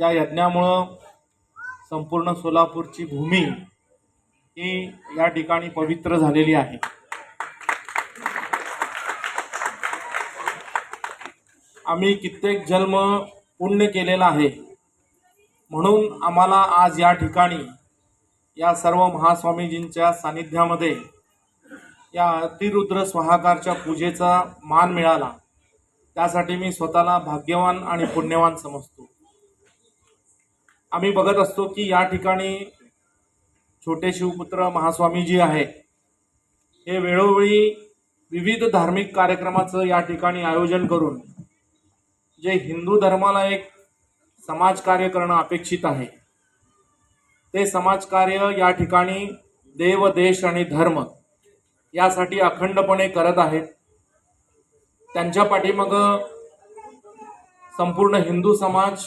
या यज्ञामुळं संपूर्ण सोलापूरची भूमी ही या ठिकाणी पवित्र झालेली आहे. आम्ही कित्येक जन्म पुण्य केलेला आहे. म्हणून आम्हाला आज या ठिकाणी या सर्व महास्वामीजींच्या सानिध्यामध्ये या अतिरुद्र स्वाहाकारच्या पूजेचा मान मिळाला. त्यासाठी मी स्वतःला भाग्यवान आणि पुण्यवान समजतो. आम्ही बघत असतो की या ठिकाणी छोटे शिवपुत्र महास्वामी जी आहे. हे वेळोवेळी विविध धार्मिक कार्यक्रमाचं या ठिकाणी आयोजन करून जे हिंदू धर्माला एक समाजकार्य करणं अपेक्षित आहे. ते समाजकार्य या ठिकाणी देव देश आणि धर्म यासाठी अखंडपणे करत आहेत. त्यांच्या पाठीमागं संपूर्ण हिंदू समाज